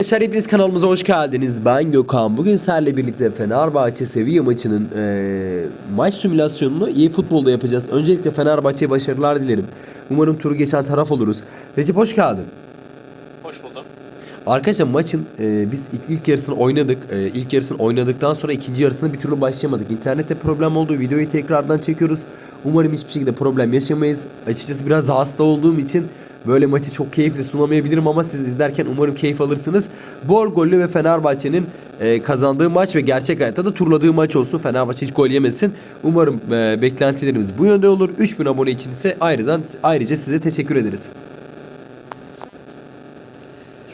Arkadaşlar hepiniz kanalımıza hoş geldiniz. Ben Gökhan. Bugün sizlerle birlikte Fenerbahçe Sevilla maçının eee, maç simülasyonunu iyi futbolda yapacağız. Öncelikle Fenerbahçe'ye başarılar dilerim. Umarım turu geçen taraf oluruz. Recep hoş geldin. Hoş buldum. Arkadaşlar maçın eee, biz ilk, ilk yarısını oynadık. Eee, ilk yarısını oynadıktan sonra ikinci yarısını bir türlü başlayamadık. İnternette problem oldu. Videoyu tekrardan çekiyoruz. Umarım hiçbir şekilde problem yaşamayız. Açıkçası biraz hasta olduğum için böyle maçı çok keyifli sunamayabilirim ama siz izlerken umarım keyif alırsınız. Bol gollü ve Fenerbahçe'nin eee, kazandığı maç ve gerçek hayatta da turladığı maç olsun. Fenerbahçe hiç gol yemesin. Umarım eee, beklentilerimiz bu yönde olur. 3000 abone için ise ayrıca, ayrıca size teşekkür ederiz.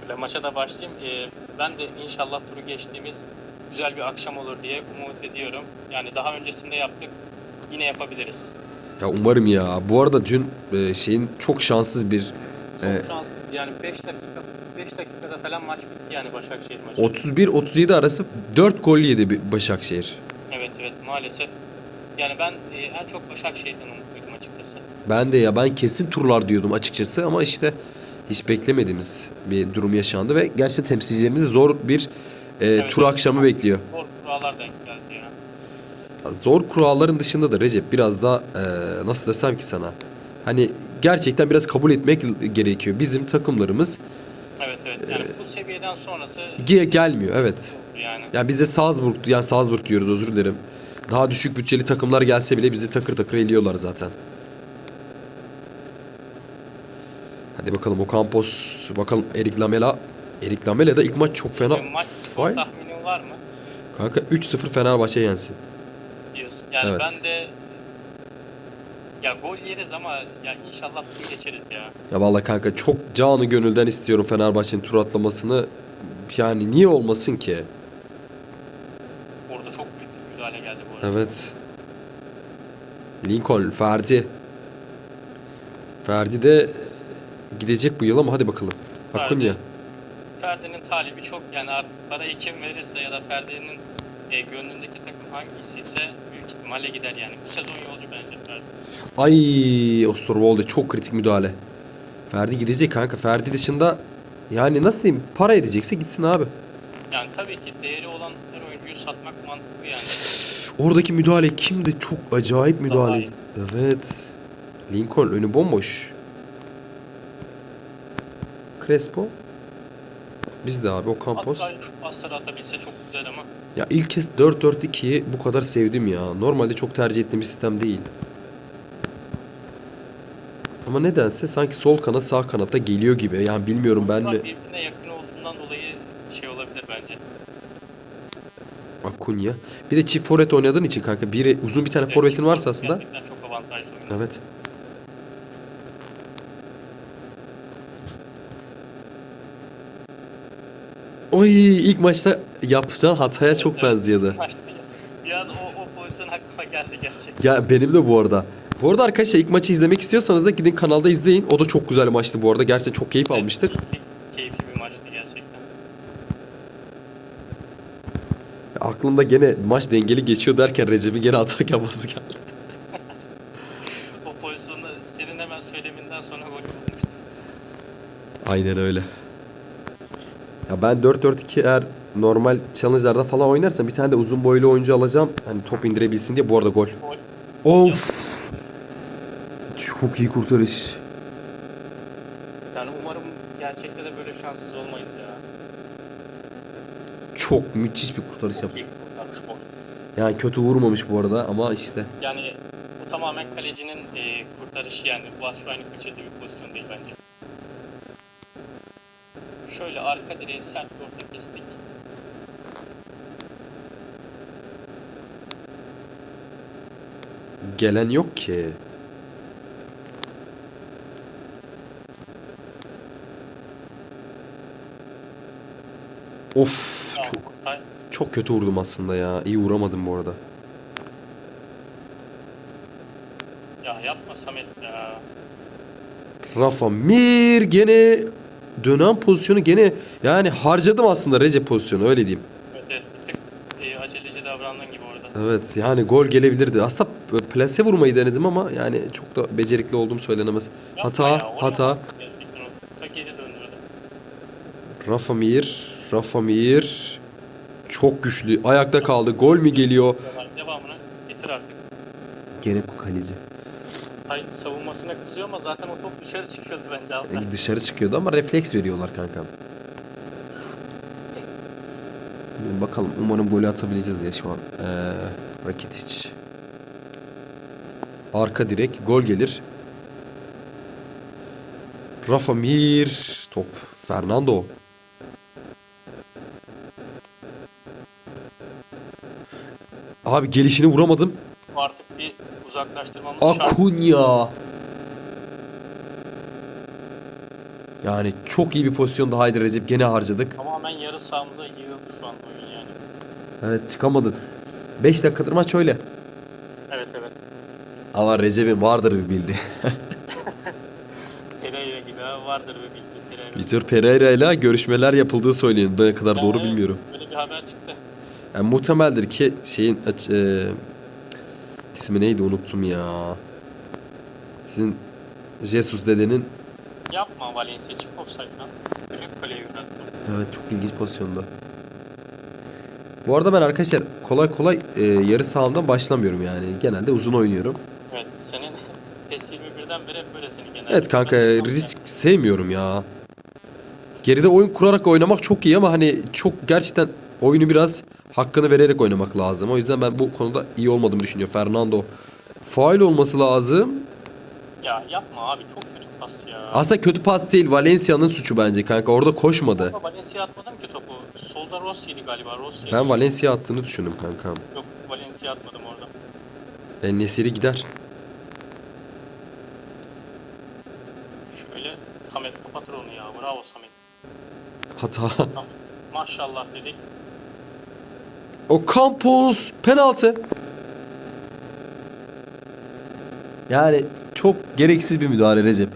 Şöyle maça da başlayayım. Ee, ben de inşallah turu geçtiğimiz güzel bir akşam olur diye umut ediyorum. Yani daha öncesinde yaptık. Yine yapabiliriz. Ya umarım ya. Bu arada dün eee, şeyin çok şanssız bir Çok Ee, şanslı. Yani 5 dakika 5 dakikada falan maç bitti yani Başakşehir maçı. 31-37 arası 4 gol yedi bir Başakşehir. Evet evet maalesef. Yani ben e, en çok Başakşehir'den umutluydum açıkçası. Ben de ya ben kesin turlar diyordum açıkçası ama işte hiç beklemediğimiz bir durum yaşandı ve gerçekten temsilcilerimizi zor bir e, Evet, tur evet. akşamı bekliyor. Zor kurallar denk geldi ya. Zor kuralların dışında da Recep biraz da e, nasıl desem ki sana hani gerçekten biraz kabul etmek gerekiyor. Bizim takımlarımız Evet evet. Yani bu seviyeden sonrası ge- gelmiyor evet. yani. Yani bize Salzburg yani Salzburg diyoruz özür dilerim. Daha düşük bütçeli takımlar gelse bile bizi takır takır eliyorlar zaten. Hadi bakalım o Campos, bakalım Erik Lamela. Erik Lamela da ilk maç çok fena. E, maç skor tahminin var mı? Kanka 3-0 Fenerbahçe yensin. Yani Evet. ben de ya gol yeriz ama ya inşallah turu geçeriz ya. Ya vallahi kanka çok canı gönülden istiyorum Fenerbahçe'nin tur atlamasını. Yani niye olmasın ki? Orada çok kritik müdahale geldi bu arada. Evet. Lincoln, Ferdi. Ferdi de gidecek bu yıl ama hadi bakalım. Ferdi. Akunya. Ferdi'nin talibi çok yani parayı kim verirse ya da Ferdi'nin e, gönlündeki takım hangisi ise büyük ihtimalle gider yani. Bu sezon yolcu bence Ferdi. Ay Osterwolde çok kritik müdahale. Ferdi gidecek kanka. Ferdi dışında yani nasıl diyeyim para edecekse gitsin abi. Yani tabii ki değeri olan her oyuncuyu satmak mantıklı yani. Oradaki müdahale kimdi? Çok acayip müdahale. Zahay. Evet. Lincoln önü bomboş. Crespo. Biz de abi o Campos. Hatta şu pasları atabilse çok güzel ama Ya ilk kez 4-4-2'yi bu kadar sevdim ya. Normalde çok tercih ettiğim bir sistem değil. Ama nedense sanki sol kanat sağ kanata geliyor gibi. Yani bilmiyorum ben mi? birbirine yakın olduğundan dolayı şey olabilir bence. Akunya. Bir de çift forvet oynadığın için kanka biri uzun bir tane Evet, forvetin varsa aslında. Çok avantajlı. Evet. Oy ilk maçta yapacağın hataya çok benziyordu. Bir an o, o pozisyon aklıma geldi gerçekten. Ya benim de bu arada. Bu arada arkadaşlar ilk maçı izlemek istiyorsanız da gidin kanalda izleyin. O da çok güzel maçtı bu arada. Gerçekten çok keyif almıştık. Keyifli, keyifli bir maçtı gerçekten. Aklımda gene maç dengeli geçiyor derken Recep'in gene atak yapması geldi. O pozisyonda senin hemen söyleminden sonra gol bulmuştu. Aynen öyle. Ya ben 4-4-2 eğer normal challenge'larda falan oynarsam bir tane de uzun boylu oyuncu alacağım. Hani top indirebilsin diye. Bu arada gol. Gol. Of. Çok iyi kurtarış. Yani umarım gerçekte de böyle şanssız olmayız ya. Çok müthiş bir kurtarış yaptı. Yani kötü vurmamış bu arada ama işte. Yani bu tamamen kalecinin e, kurtarışı yani. Batshuayi'nin kaçırdığı bir pozisyon değil bence. Şöyle arka direği sert bir orta kestik. Gelen yok ki. Of çok çok kötü vurdum aslında ya. İyi vuramadım bu arada. ya yapma Samet ya. Rafa Mir gene dönen pozisyonu gene yani harcadım aslında Recep pozisyonu öyle diyeyim. Evet, evet, bir tık e, aceleci davrandığın gibi orada. Evet yani gol gelebilirdi. Aslında plase vurmayı denedim ama yani çok da becerikli olduğum söylenemez. Yapma Hata, ya, hata. Rafa Mir. Rafa Mir çok güçlü. Ayakta kaldı. Gol mü geliyor? Devamını getir artık. Gene kaleci. Hay savunmasına kızıyor ama zaten o top dışarı çıkıyordu bence Altay. Dışarı çıkıyordu ama refleks veriyorlar kankam. Bakalım umarım golü atabileceğiz ya şu an. Ee, Rakitic. Arka direk gol gelir. Rafa Mir top. Fernando. Abi gelişini vuramadım. Artık bir uzaklaştırmamız şart. Akunya. Yani çok iyi bir pozisyonda Haydi Recep gene harcadık. Tamamen yarı sahamıza yığıldı şu anda oyun yani. Evet çıkamadın. 5 dakikadır maç öyle. Evet evet. Ama Recep'in vardır bir bildi. Pereira gibi ha, vardır bir bilgi Pereira. Vitor Pereira ile görüşmeler yapıldığı söyleniyor. Ne kadar doğru Yani bilmiyorum. Böyle bir haber çıktı. Yani muhtemeldir ki şeyin aç- e, ismi neydi unuttum ya. Sizin Jesus dedenin Yapma Valencia çık offside'dan. Direkt kaleye yönelttim. Evet çok ilginç pozisyonda. Bu arada ben arkadaşlar kolay kolay e, yarı sahamdan başlamıyorum yani. Genelde uzun oynuyorum. Evet senin PES 21'den beri hep böylesin genelde. Evet kanka risk sevmiyorum ya. Geride oyun kurarak oynamak çok iyi ama hani çok gerçekten oyunu biraz hakkını vererek oynamak lazım. O yüzden ben bu konuda iyi olmadığımı düşünüyorum. Fernando faul olması lazım. Ya yapma abi çok kötü pas ya. Aslında kötü pas değil. Valencia'nın suçu bence kanka. Orada koşmadı. Ama Valencia atmadım ki topu. Solda Rossi'ydi galiba. Rossi. Ben Valencia attığını düşündüm kankam. Yok Valencia atmadım orada. En Nesiri gider. Şöyle Samet kapatır onu ya. Bravo Samet. Hata. Samet. Maşallah dedik. O Campos penaltı. Yani çok gereksiz bir müdahale Recep.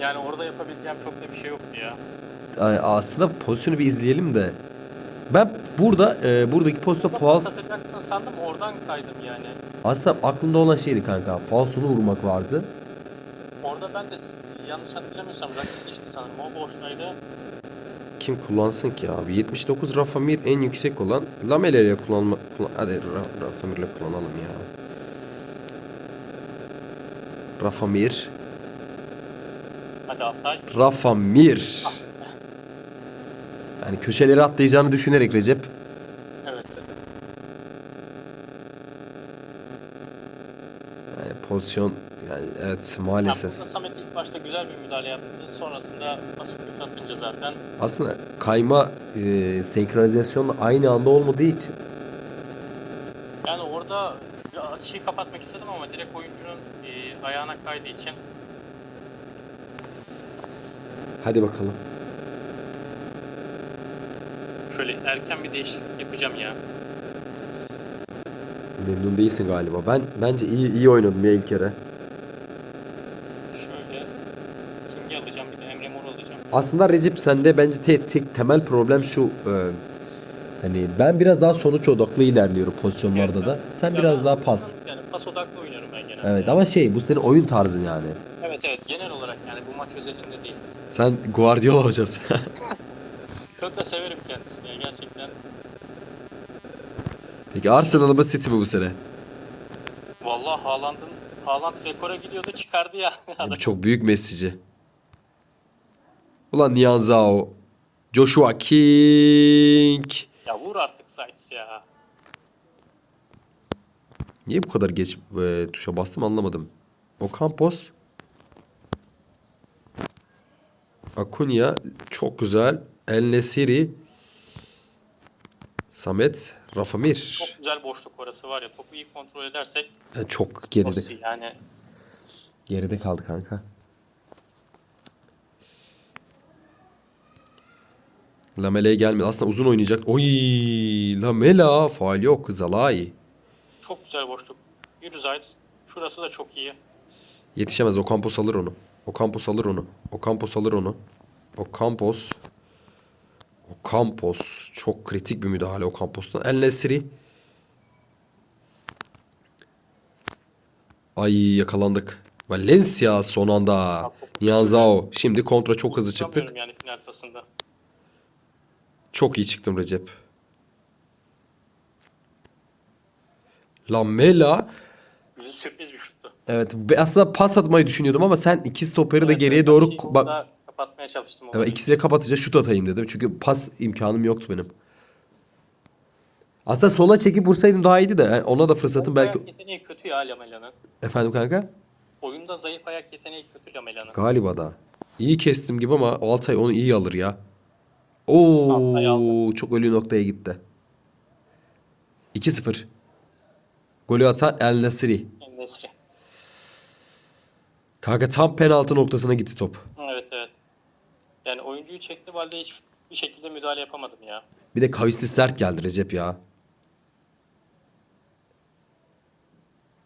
Yani orada yapabileceğim çok da bir şey yoktu ya. Ay, aslında pozisyonu bir izleyelim de. Ben burada e, buradaki pozisyonda faul Satacaksın sandım oradan kaydım yani. aslında aklımda olan şeydi kanka. Falsolu vurmak vardı. Orada ben de yanlış hatırlamıyorsam rakip işte sanırım. O boştaydı. Kim kullansın ki abi? 79 Rafa Mir en yüksek olan. Lamela ile kullanma kullan- hadi Ra- Rafa Mir ile kullanalım ya. Rafa Mir. Hadi Altay. Rafa Mir. Yani köşeleri atlayacağını düşünerek Recep. Evet. Yani pozisyon evet maalesef. burada Samet ilk başta güzel bir müdahale yaptı. Sonrasında pas kötü atınca zaten Aslında kayma e, senkronizasyonla aynı anda olmadığı için yani orada açıyı kapatmak istedim ama direkt oyuncunun e, ayağına kaydığı için hadi bakalım. şöyle erken bir değişiklik yapacağım ya. Memnun değilsin galiba. Ben bence iyi iyi oynadım ya ilk kere. Şöyle King'i alacağım bir de Emre Mor alacağım. Aslında Recep sende bence tek, tek temel problem şu e, hani ben biraz daha sonuç odaklı ilerliyorum pozisyonlarda da. Sen Ya biraz ben- daha pas. Yani pas odaklı oynuyorum ben genelde. Evet ama şey bu senin oyun tarzın yani. Evet evet genel olarak yani bu maç özelinde değil. Sen Guardiola hocası. Çok da severim kendisini ya, gerçekten. Peki Arsenal mı City mi bu sene? Vallahi Haaland'ın Haaland rekora gidiyordu çıkardı ya. Bu çok büyük mesajı. Ulan Nian Zhao. Joshua King. ya vur artık Sainz ya. Niye bu kadar geç e, tuşa bastım anlamadım. Ocampos. Acuna çok güzel. El Nesiri. Samet. Rafa Mir. Çok güzel boşluk orası var ya. Topu iyi kontrol edersek E, Çok geride. Yani Geride kaldı kanka. Lamela'ya gelmedi. Aslında uzun oynayacak. Oy, Lamela faal yok. Zalai. çok güzel boşluk. Yürü Zayt. Şurası da çok iyi. Yetişemez. Ocampos alır onu. Ocampos alır onu. Ocampos alır onu. Ocampos. Ocampos. Çok kritik bir müdahale Ocampos'tan. El Nesri. Ay yakalandık. Valencia son anda. Nianzao. Şimdi kontra çok hızlı çıktık. Yani final pasında. Çok iyi çıktım Recep. Lamela sürpriz bir şuttu. Evet aslında pas atmayı düşünüyordum ama sen iki stoperi de Evet, geriye evet, doğru bak kapatmaya çalıştım. evet, ikisi de kapatınca şut atayım dedim. Çünkü pas imkanım yoktu benim. Aslında sola çekip vursaydım daha iyiydi de yani ona da fırsatım belki Ayak yeteneği kötü ya Lamela'nın. efendim kanka Oyunda zayıf ayak yeteneği kötü Lamela'nın. galiba da. İyi kestim gibi ama Altay onu iyi alır ya. Oo çok ölü noktaya gitti. 2-0. Golü atan El Nesri. Nesri. Kanka tam penaltı noktasına gitti top. Evet evet. Yani oyuncuyu çekti halde hiç bir şekilde müdahale yapamadım ya. Bir de kavisli sert geldi Recep ya.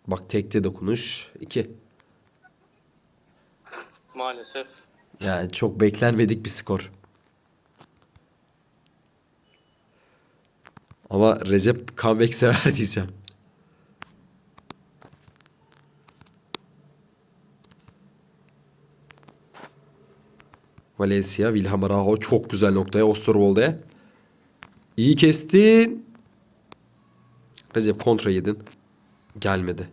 Bak tekte dokunuş. 2. Maalesef. Yani çok beklenmedik bir skor. Ama Recep comeback sever diyeceğim. Valencia, Wilham Araho çok güzel noktaya. Osterwolde. İyi kestin. Recep kontra yedin. Gelmedi.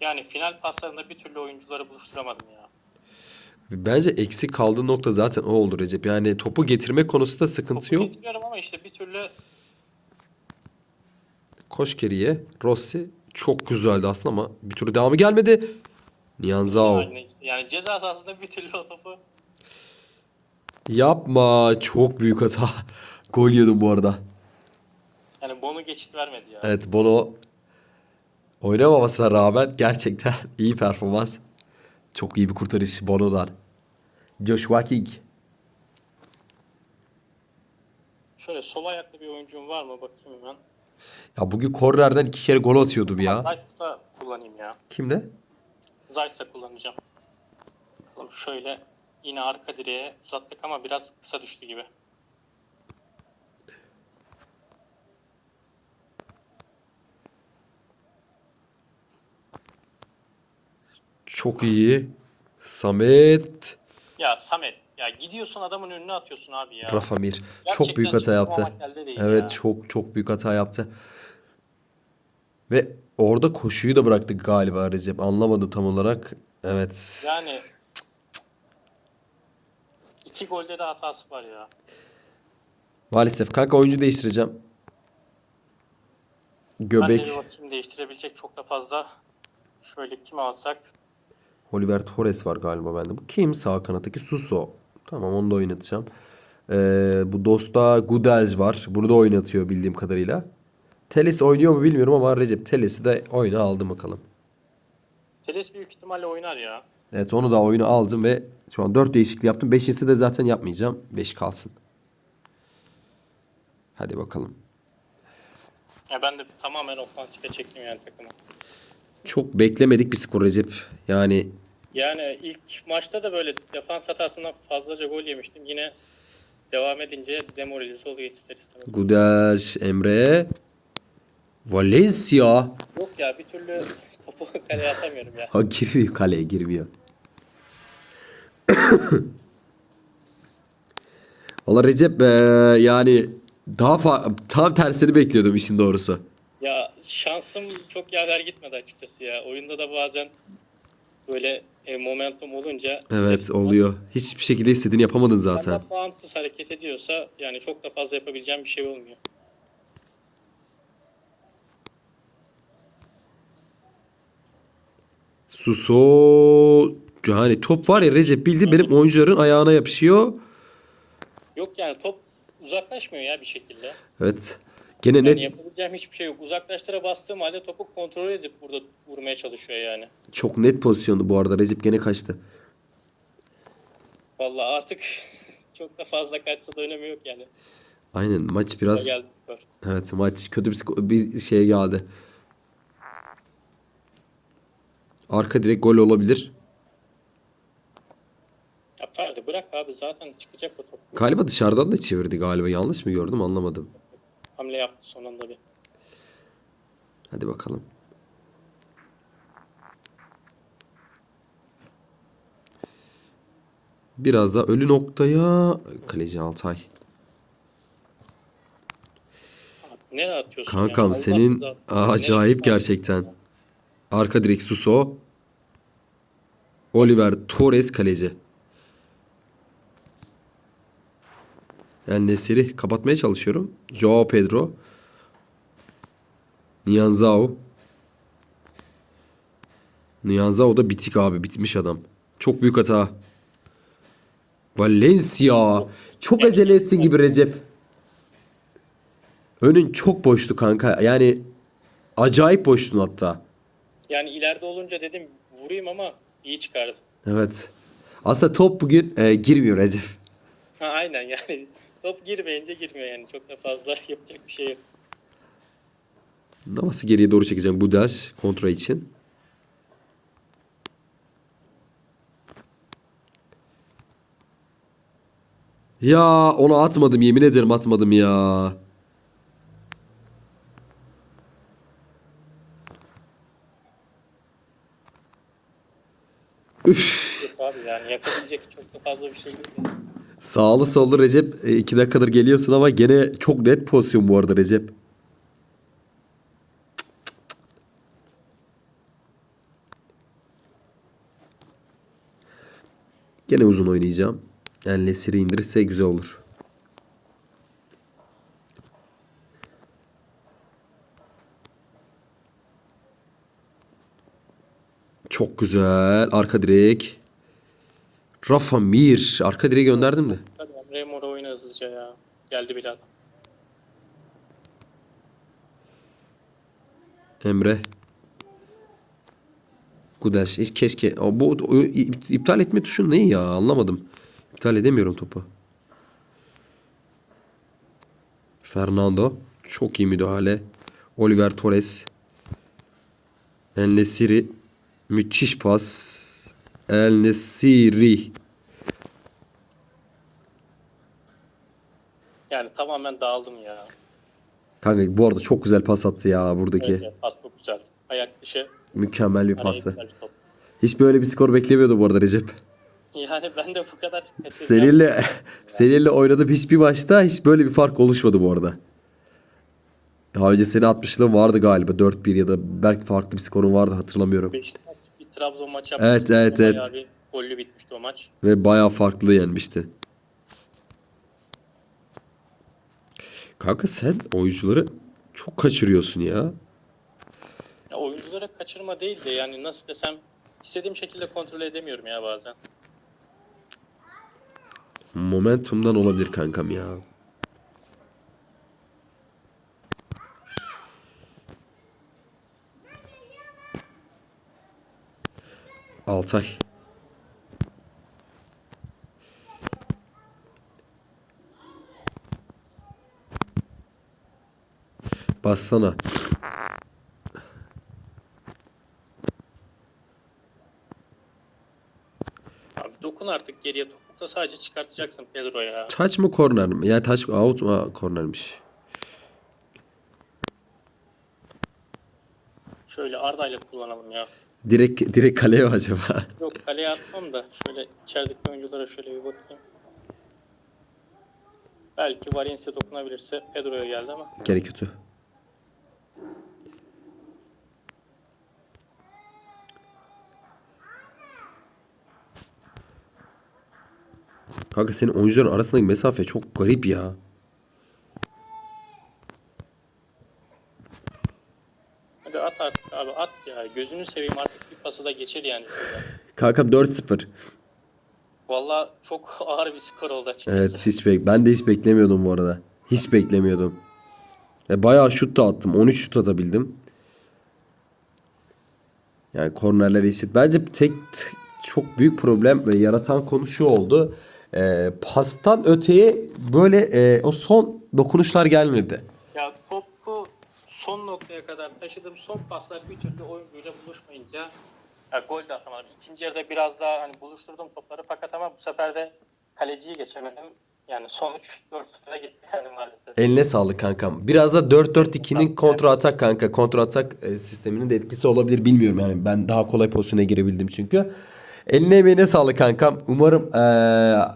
Yani final paslarında bir türlü oyuncuları buluşturamadım ya. Bence eksik kaldığı nokta zaten o oldu Recep. Yani topu getirme konusunda sıkıntı Topu yok. getiriyorum ama işte bir türlü Koş geriye. Rossi çok güzeldi aslında ama bir türlü devamı gelmedi. Nianzao. yani, işte, yani ceza sahasında bir türlü o topu Yapma. Çok büyük hata. Gol yedim bu arada. yani Bono geçit vermedi ya. Evet Bono oynamamasına rağmen gerçekten iyi performans. Çok iyi bir kurtarış Bono'dan. Joshua King. Şöyle sol ayaklı bir oyuncum var mı bakayım hemen. Ya bugün kornerden iki kere gol atıyordum ya. Zayt'la kullanayım ya. Kimle? Zayt'la kullanacağım. Bakalım şöyle yine arka direğe uzattık ama biraz kısa düştü gibi. Çok iyi. Samet. Ya Samet ya gidiyorsun adamın önüne atıyorsun abi ya. Rafa Mir. Çok Gerçekten büyük hata yaptı. Evet ya. çok çok büyük hata yaptı. Ve orada koşuyu da bıraktık galiba Recep. Anlamadım tam olarak. Evet. Yani iki golde de hatası var ya. Maalesef kanka oyuncu değiştireceğim. Ben Göbek. de bir bakayım değiştirebilecek çok da fazla. Şöyle kim alsak? Oliver Torres var galiba bende. Bu kim? Sağ kanattaki Suso. Tamam onu da oynatacağım. Ee, bu Dosta Gudels var. Bunu da oynatıyor bildiğim kadarıyla. Teles oynuyor mu bilmiyorum ama Recep Teles'i de oyuna aldım bakalım. Teles büyük ihtimalle oynar ya. Evet onu da oyunu aldım ve şu an 4 değişiklik yaptım. 5'insi de zaten yapmayacağım. 5 kalsın. Hadi bakalım. Ya ben de tamamen ofansife çektim yani takımı. Çok beklemedik bir skor Recep. Yani Yani ilk maçta da böyle defans hatasından fazlaca gol yemiştim. Yine devam edince demoralize oluyor ister istemez. Gudaş, Emre, Valencia. Yok ya bir türlü topu kaleye atamıyorum ya. Ha girmiyor kaleye girmiyor. Valla Recep eee, yani daha tam tersini bekliyordum işin doğrusu. Ya şansım çok yaver gitmedi açıkçası ya. Oyunda da bazen böyle e, momentum olunca Evet oluyor. Hiçbir şekilde istediğini yapamadın zaten. Senden bağımsız hareket ediyorsa yani çok da fazla yapabileceğim bir şey olmuyor. Suso yani top var ya Recep bildi benim oyuncuların ayağına yapışıyor. Yok yani top uzaklaşmıyor ya bir şekilde. Evet. Gene Yani net yapabileceğim hiçbir şey yok. Uzaklaştıra bastığım halde topu kontrol edip burada vurmaya çalışıyor yani. çok net pozisyondu bu arada Recep gene kaçtı. Vallahi artık çok da fazla kaçsa da önemi yok yani. Aynen maç biraz Geldi skor. evet maç kötü bir, sko- bir şeye geldi. Arka direkt gol olabilir. Ya Ferdi bırak abi zaten çıkacak o top. Galiba dışarıdan da çevirdi galiba. Yanlış mı gördüm anlamadım. Hamle yaptı son anda bir. Hadi bakalım. Biraz da ölü noktaya kaleci Altay. Ne atıyorsun Kankam ya? senin Allah acayip gerçekten. Arka direk Suso. Oliver Torres kaleci. Yani Nesiri kapatmaya çalışıyorum. Joao Pedro. Nianzao. Nianzao da bitik abi. Bitmiş adam. Çok büyük hata. Valencia. Çok acele ettin gibi Recep. Önün çok boştu kanka. Yani acayip boştun hatta. Yani ileride olunca dedim vurayım ama iyi çıkardı. Evet. Aslında top bugün e, girmiyor Recep. Ha, aynen yani top girmeyince girmiyor yani çok da fazla yapacak bir şey yok. Navas'ı geriye doğru çekeceğim Budaş kontra için. Ya onu atmadım yemin ederim atmadım ya. Üf. Yok abi yani yapabilecek çok da fazla bir şey yok. Sağlı sollu Recep 2 dakikadır geliyorsun ama gene çok net pozisyon bu arada Recep. Gene uzun oynayacağım. Yani Lesir'i indirirse güzel olur. Çok güzel. Arka direk. Rafa Mir. Arka direğe gönderdim de. Hadi Emre Mor oyna hızlıca ya. Geldi bile adam. Emre. Gudaş. Hiç keşke. O, bu o- iptal etme tuşu ne ya? Anlamadım. İptal edemiyorum topu. Fernando. Çok iyi müdahale. Oliver Torres. El Nesiri. Müthiş pas. El Nesiri. Yani tamamen dağıldım ya. Kanka bu arada çok güzel pas attı ya buradaki. Evet, pas çok güzel. Ayak dışı. Mükemmel bir araya pastı. Hiç böyle bir skor beklemiyordu bu arada Recep. Yani ben de bu kadar. Seninle seninle oynadım hiçbir maçta hiç böyle bir fark oluşmadı bu arada. Daha önce seni atmışlığım vardı galiba 4-1 ya da belki farklı bir skorun vardı hatırlamıyorum. Beşiktaş bir Trabzon maçı Evet, yapmıştı. evet, evet. Bayağı bir gollü bitmişti o maç. Ve bayağı farklı yenmişti. Kanka sen oyuncuları çok kaçırıyorsun ya. Ya oyunculara kaçırma değil de yani nasıl desem istediğim şekilde kontrol edemiyorum ya bazen. Momentumdan olabilir kankam ya. Altay. Bassana. Abi dokun artık geriye topukta sadece çıkartacaksın Pedro ya. Taç mı korner mi? Yani taç out mu? Kornermiş. Şöyle Arda ile kullanalım ya. Direkt direkt kaleye mi acaba? Yok kaleye atmam da şöyle içerideki oyunculara şöyle bir bakayım. Belki Valencia dokunabilirse Pedro'ya geldi ama. Gene kötü. Kanka senin oyuncuların arasındaki mesafe çok garip ya. Hadi at artık abi at ya. Gözünü seveyim artık bir pası da geçir yani şurada. Kankam 4-0. Valla çok ağır bir skor oldu açıkçası. Evet hiç bek ben de hiç beklemiyordum bu arada. Hiç beklemiyordum. E, bayağı şut da attım. 13 şut atabildim. Yani kornerler eşit. Bence tek çok büyük problem ve yaratan konu şu oldu. E, pastan öteye böyle e, o son dokunuşlar gelmedi. Ya topu son noktaya kadar taşıdım. Son paslar bir türlü oyuncuyla buluşmayınca ya gol de atamadım. İkinci yarıda biraz daha hani buluşturdum topları fakat ama bu sefer de kaleciyi geçemedim. Yani sonuç 4-0'a gitti yani maalesef. Eline sağlık kankam. Biraz da 4-4-2'nin kontra atak kanka. Kontra atak e, sisteminin de etkisi olabilir bilmiyorum yani. Ben daha kolay pozisyona girebildim çünkü. Eline emeğine sağlık kankam. Umarım eee,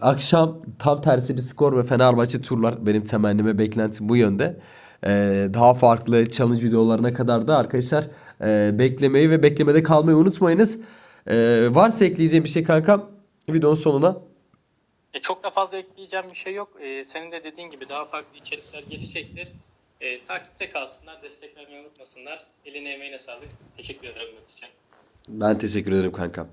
akşam tam tersi bir skor ve Fenerbahçe turlar. Benim temennime beklentim bu yönde. Eee, daha farklı challenge videolarına kadar da arkadaşlar eee, beklemeyi ve beklemede kalmayı unutmayınız. Eee, varsa ekleyeceğim bir şey kankam videonun sonuna. E, çok da fazla ekleyeceğim bir şey yok. E, senin de dediğin gibi daha farklı içerikler gelecektir. E, takipte kalsınlar, destek vermeyi unutmasınlar. Eline emeğine sağlık. Teşekkür ederim. Ben teşekkür ederim kankam.